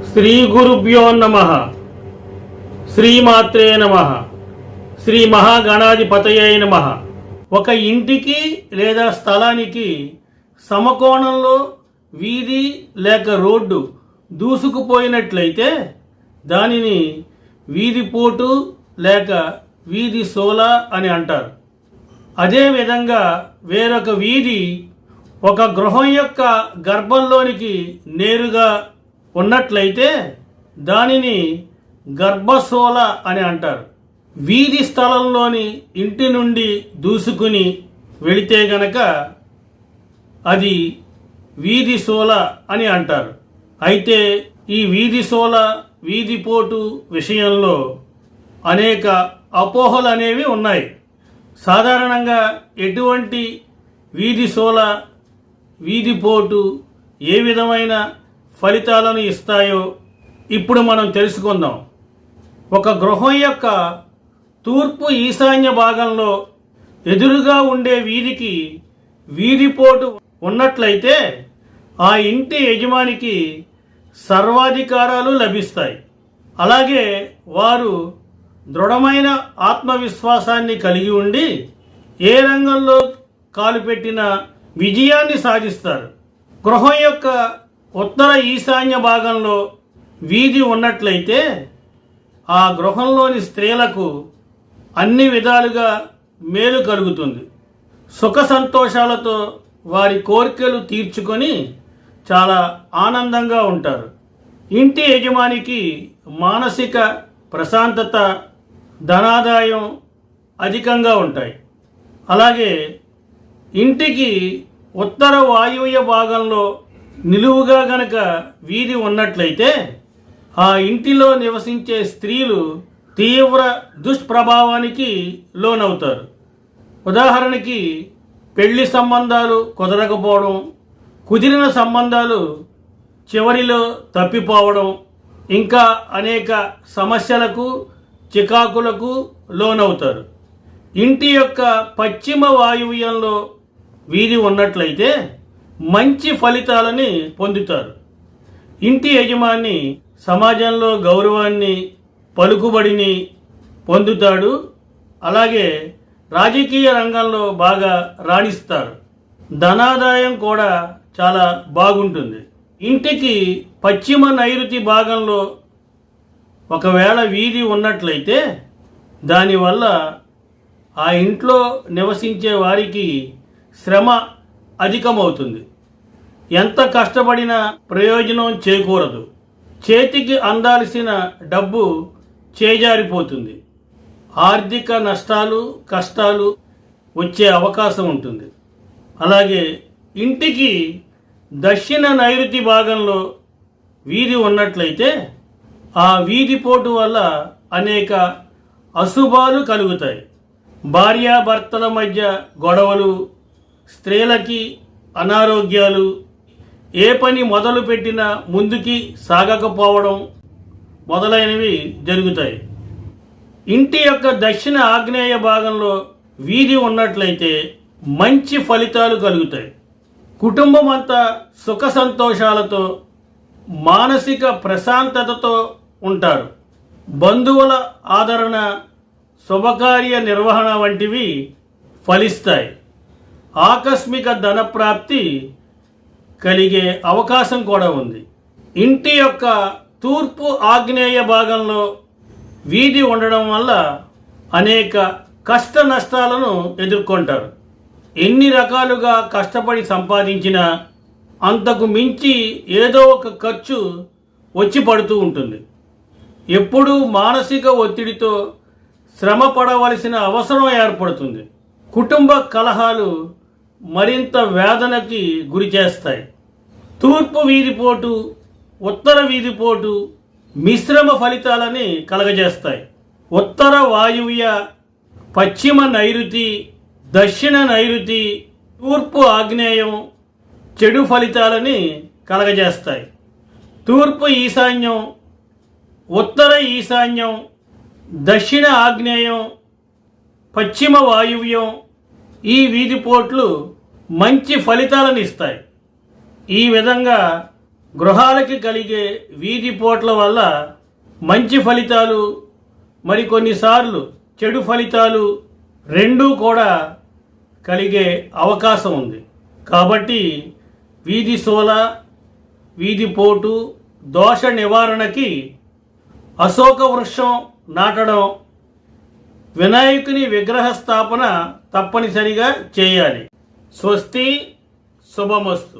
శ్రీ గురుభ్యో నమ. శ్రీమాత్రే నమ. శ్రీ మహాగణాధిపతయే నమ. ఒక ఇంటికి లేదా స్థలానికి సమకోణంలో వీధి లేక రోడ్డు దూసుకుపోయినట్లయితే దానిని వీధిపోటు లేక వీధి సోల అని అంటారు. అదేవిధంగా వేరొక వీధి ఒక గృహం యొక్క గర్భంలోనికి నేరుగా ఉన్నట్లయితే దానిని గర్భశోల అని అంటారు. వీధి స్థలంలోని ఇంటి నుండి దూసుకుని వెళితే గనక అది వీధి సోల అని అంటారు. అయితే ఈ వీధి సోల వీధిపోటు విషయంలో అనేక అపోహలు అనేవి ఉన్నాయి. సాధారణంగా ఎటువంటి వీధి సోల వీధిపోటు ఏ విధమైన ఫలితాలను ఇస్తాయో ఇప్పుడు మనం తెలుసుకుందాం. ఒక గృహం యొక్క తూర్పు ఈశాన్య భాగంలో ఎదురుగా ఉండే వీధికి వీధిపోటు ఉన్నట్లయితే ఆ ఇంటి యజమానికి సర్వాధికారాలు లభిస్తాయి. అలాగే వారు దృఢమైన ఆత్మవిశ్వాసాన్ని కలిగి ఉండి ఏ రంగంలో కాలు పెట్టినా విజయాన్ని సాధిస్తారు. గృహం యొక్క ఉత్తర ఈశాన్య భాగంలో వీధి ఉన్నట్లయితే ఆ గృహంలోని స్త్రీలకు అన్ని విధాలుగా మేలు కలుగుతుంది. సుఖ సంతోషాలతో వారి కోరికలు తీర్చుకొని చాలా ఆనందంగా ఉంటారు. ఇంటి యజమానికి మానసిక ప్రశాంతత ధనాదాయం అధికంగా ఉంటాయి. అలాగే ఇంటికి ఉత్తర వాయువ్య భాగంలో నిలువుగా గనక వీధి ఉన్నట్లయితే ఆ ఇంటిలో నివసించే స్త్రీలు తీవ్ర దుష్ప్రభావానికి లోనవుతారు. ఉదాహరణకి పెళ్ళి సంబంధాలు కుదరకపోవడం కుదిరిన సంబంధాలు చివరిలో తప్పిపోవడం ఇంకా అనేక సమస్యలకు చికాకులకు లోనవుతారు. ఇంటి యొక్క పశ్చిమ వాయువ్యంలో వీధి ఉన్నట్లయితే మంచి ఫలితాలని పొందుతారు. ఇంటి యజమాని సమాజంలో గౌరవాన్ని పలుకుబడిని పొందుతాడు. అలాగే రాజకీయ రంగంలో బాగా రాణిస్తారు. ధనాదాయం కూడా చాలా బాగుంటుంది. ఇంటికి పశ్చిమ నైరుతి భాగంలో ఒకవేళ వీధి ఉన్నట్లయితే దానివల్ల ఆ ఇంట్లో నివసించే వారికి శ్రమ అధికమవుతుంది. ఎంత కష్టపడినా ప్రయోజనం చేకూరదు. చేతికి అందాల్సిన డబ్బు చేజారిపోతుంది. ఆర్థిక నష్టాలు కష్టాలు వచ్చే అవకాశం ఉంటుంది. అలాగే ఇంటికి దక్షిణ నైరుతి భాగంలో వీధి ఉన్నట్లయితే ఆ వీధి పోటు వల్ల అనేక అశుభాలు కలుగుతాయి. భార్యాభర్తల మధ్య గొడవలు స్త్రీలకి అనారోగ్యాలు ఏ పని మొదలు పెట్టినా ముందుకి సాగకపోవడం మొదలైనవి జరుగుతాయి. ఇంటి యొక్క దక్షిణ ఆగ్నేయ భాగంలో వీధి ఉన్నట్లయితే మంచి ఫలితాలు కలుగుతాయి. కుటుంబం అంతా సుఖ సంతోషాలతో మానసిక ప్రశాంతతతో ఉంటారు. బంధువుల ఆదరణ శుభకార్య నిర్వహణ వంటివి ఫలిస్తాయి. ఆకస్మిక ధనప్రాప్తి కలిగే అవకాశం కూడా ఉంది. ఇంటి యొక్క తూర్పు ఆగ్నేయ భాగంలో వీధి ఉండడం వల్ల అనేక కష్ట నష్టాలను ఎదుర్కొంటారు. ఎన్ని రకాలుగా కష్టపడి సంపాదించినా అంతకు మించి ఏదో ఒక ఖర్చు వచ్చి పడుతూ ఉంటుంది. ఎప్పుడూ మానసిక ఒత్తిడితో శ్రమ పడవలసిన అవసరం ఏర్పడుతుంది. కుటుంబ కలహాలు మరింత వేదనకి గురి చేస్తాయి. తూర్పు వీధిపోటు ఉత్తర వీధిపోటు మిశ్రమ ఫలితాలని కలగజేస్తాయి. ఉత్తర వాయువ్య పశ్చిమ నైరుతి దక్షిణ నైరుతి తూర్పు ఆగ్నేయం చెడు ఫలితాలని కలగజేస్తాయి. తూర్పు ఈశాన్యం ఉత్తర ఈశాన్యం దక్షిణ ఆగ్నేయం పశ్చిమ వాయువ్యం ఈ వీధిపోట్లు మంచి ఫలితాలను ఇస్తాయి ఈ విధంగా గృహాలకి కలిగే వీధి పోట్ల వల్ల మంచి ఫలితాలు మరికొన్నిసార్లు చెడు ఫలితాలు రెండూ కూడా కలిగే అవకాశం ఉంది. కాబట్టి వీధి సోల వీధి పోటు దోష నివారణకి అశోక వృక్షం నాటడం వినాయకుని విగ్రహ స్థాపన తప్పనిసరిగా చేయాలి. స్వస్తి శుభమస్తు.